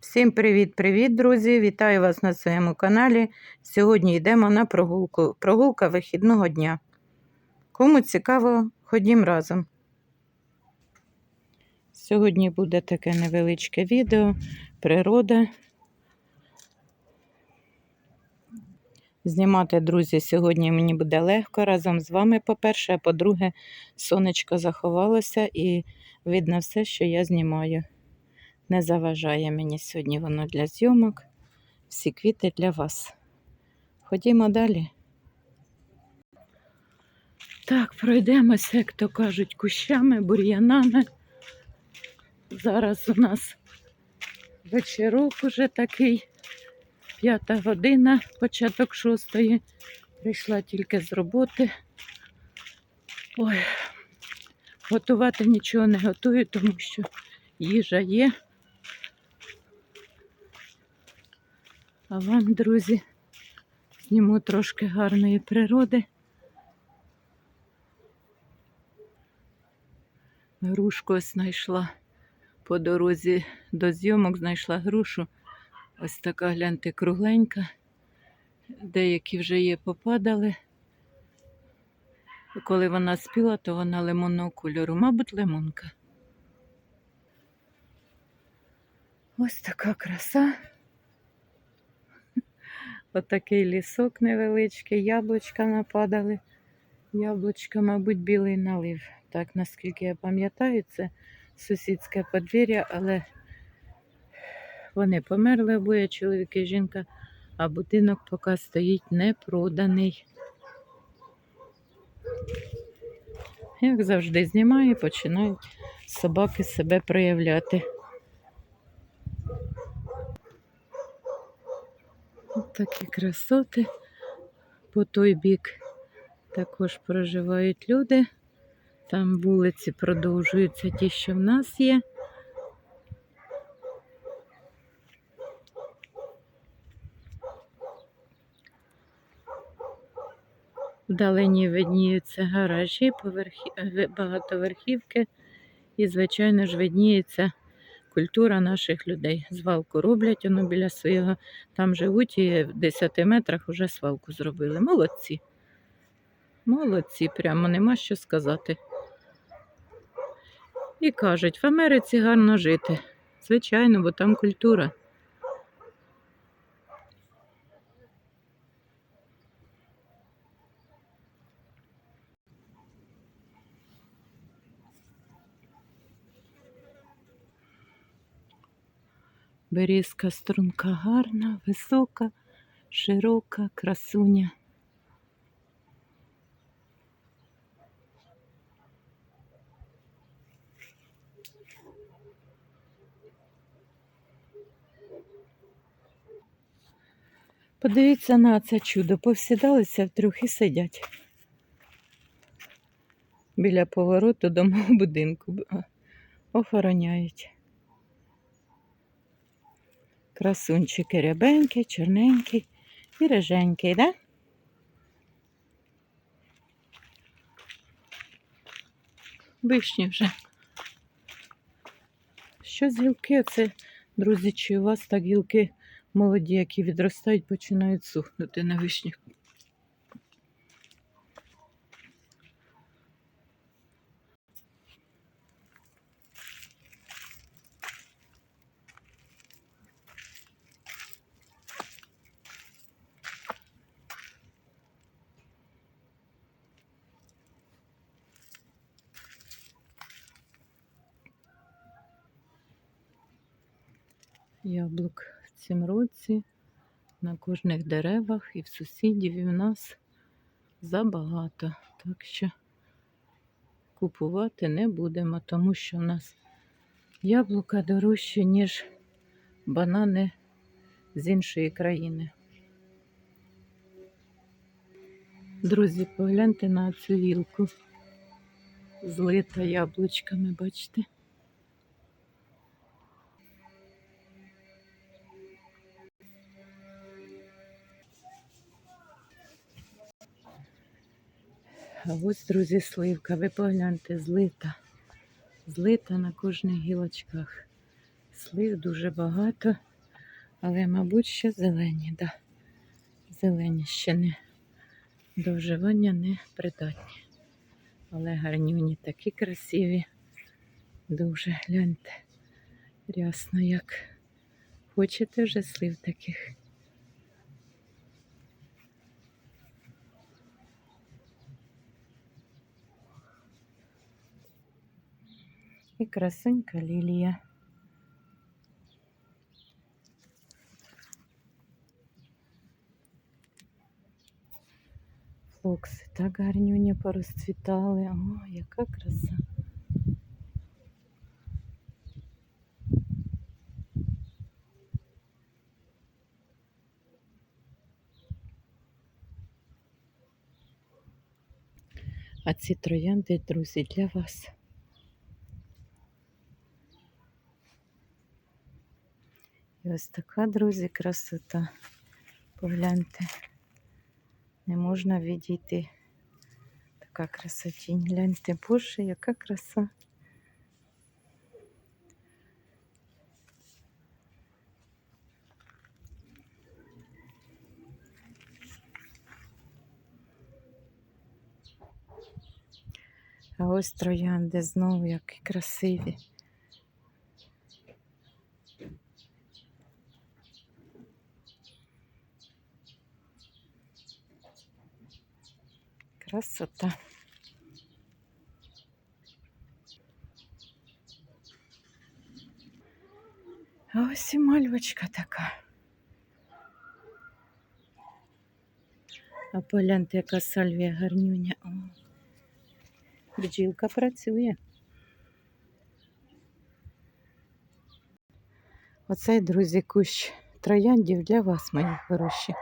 Всім привіт-привіт, друзі! Вітаю вас на своєму каналі. Сьогодні йдемо на прогулку. Прогулка вихідного дня. Кому цікаво, ходім разом. Сьогодні буде таке невеличке відео, природа. Знімати, друзі, сьогодні мені буде легко разом з вами, по-перше, а по-друге, сонечко заховалося і видно все, що я знімаю. Не заважає мені сьогодні воно для зйомок. Всі квіти для вас. Ходімо далі. Так, пройдемося, як то кажуть, кущами, бур'янами. Зараз у нас вечірок уже такий. П'ята година, початок шостої. Прийшла тільки з роботи. Ой, готувати нічого не готую, тому що їжа є. А вам, друзі, зніму трошки гарної природи. Грушку ось знайшла по дорозі до зйомок, знайшла грушу. Ось така, гляньте, кругленька. Деякі вже є попадали. Коли вона спіла, то вона лимонного кольору, мабуть, лимонка. Ось така краса. Отакий лісок невеличкий, яблучка нападали. Яблучка, мабуть, білий налив. Так, наскільки я пам'ятаю, це сусідське подвір'я, але вони померли обоє чоловік і жінка, а будинок поки стоїть не проданий. Як завжди знімаю, починають собаки себе проявляти. Такі красоти. По той бік також проживають люди. Там вулиці продовжуються ті, що в нас є. Вдалині видніються гаражі, поверхі... е, багатоверхівки і, звичайно ж, видніється культура наших людей. Звалку роблять воно біля свого, там живуть і в 10 метрах вже свалку зробили. Молодці. Молодці, прямо нема що сказати. І кажуть, в Америці гарно жити. Звичайно, бо там культура. Берізка струнка гарна, висока, широка, красуня. Подивіться на це чудо, повсідалися втрьох і сидять біля повороту до мого будинку. Охороняють. Красунчики рябенький, чорненький і риженький, да? Вишні вже. Що з гілки? Це, друзі, чи у вас так гілки молоді, які відростають, починають сухнути на вишнях? Яблук в цім році на кожних деревах і в сусідів, і в нас забагато. Так що купувати не будемо, тому що в нас яблука дорожчі, ніж банани з іншої країни. Друзі, погляньте на цю гілку. Злита яблучками, бачите? А ось, друзі, сливка, ви погляньте, злита. Злита на кожних гілочках. Слив дуже багато. Але, мабуть, ще зелені, да. Зелені ще не до вживання не придатні. Але гарнюні такі красиві. Дуже гляньте. Рясно як. Хочете вже слив таких? І красунька лілія. Флокси так гарнюні порозцвітали. О, яка краса. А ці троянди, друзі, для вас. Ось така, друзі, красота. Погляньте. Не можна відійти. Така красотінь. Гляньте, боже, яка краса. А ось троянди знову які красиві. Красота. А ось і мальвочка така. А погляньте, яка сальвія гарнюня. О, бджілка працює. Оцей, друзі, кущ трояндів для вас, мої хороші.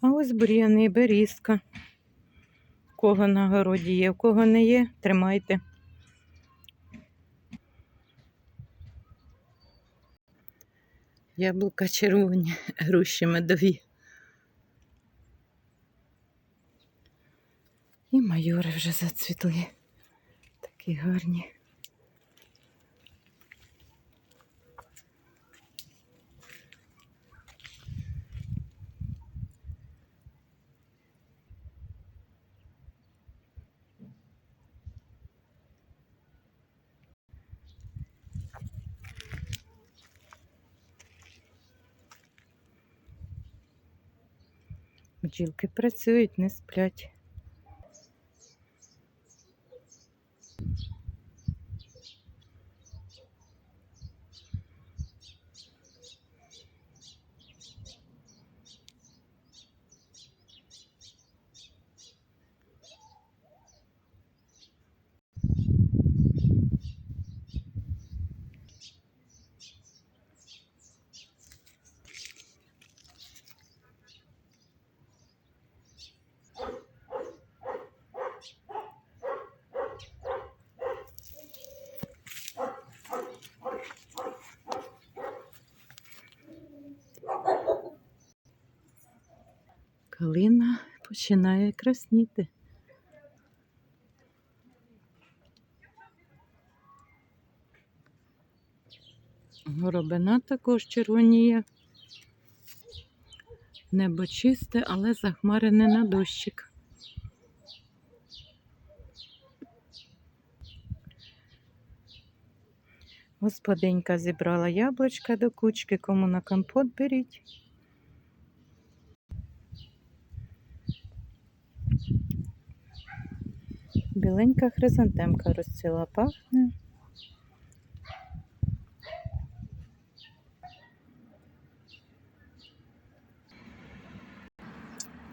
А ось бур'яни, берізка. Кого на городі є, у кого не є, тримайте. Яблука червоні, груші медові. І майори вже зацвіли. Такі гарні. Бджілки працюють, не сплять. Калина починає красніти. Горобина також червоніє. Небо чисте, але захмарене на дощик. Господинька зібрала яблучка до кучки, кому на компот беріть. Біленька хризантемка розцвіла пахне.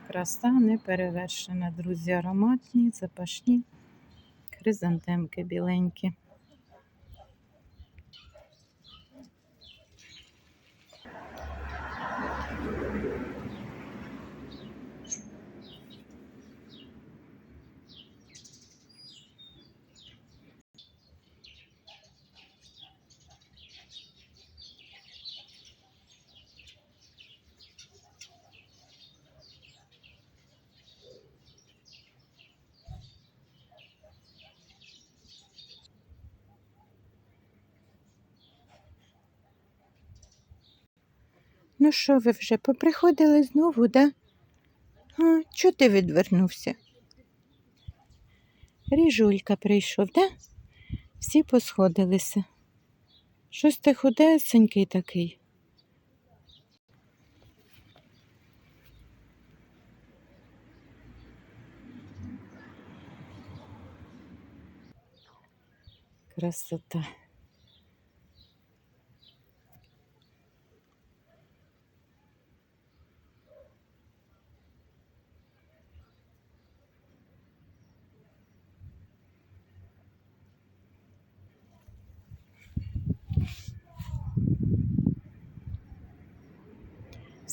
Краса не перевершена, друзі, ароматні, запашні, хризантемки біленькі. Ну що, ви вже поприходили знову, да? А, чого ти відвернувся? Ріжулька прийшов, да? Всі посходилися. Щось ти худесенький такий. Красота.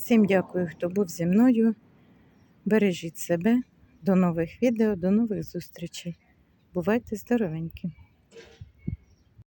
Всім дякую, хто був зі мною. Бережіть себе. До нових відео, до нових зустрічей. Бувайте здоровенькі!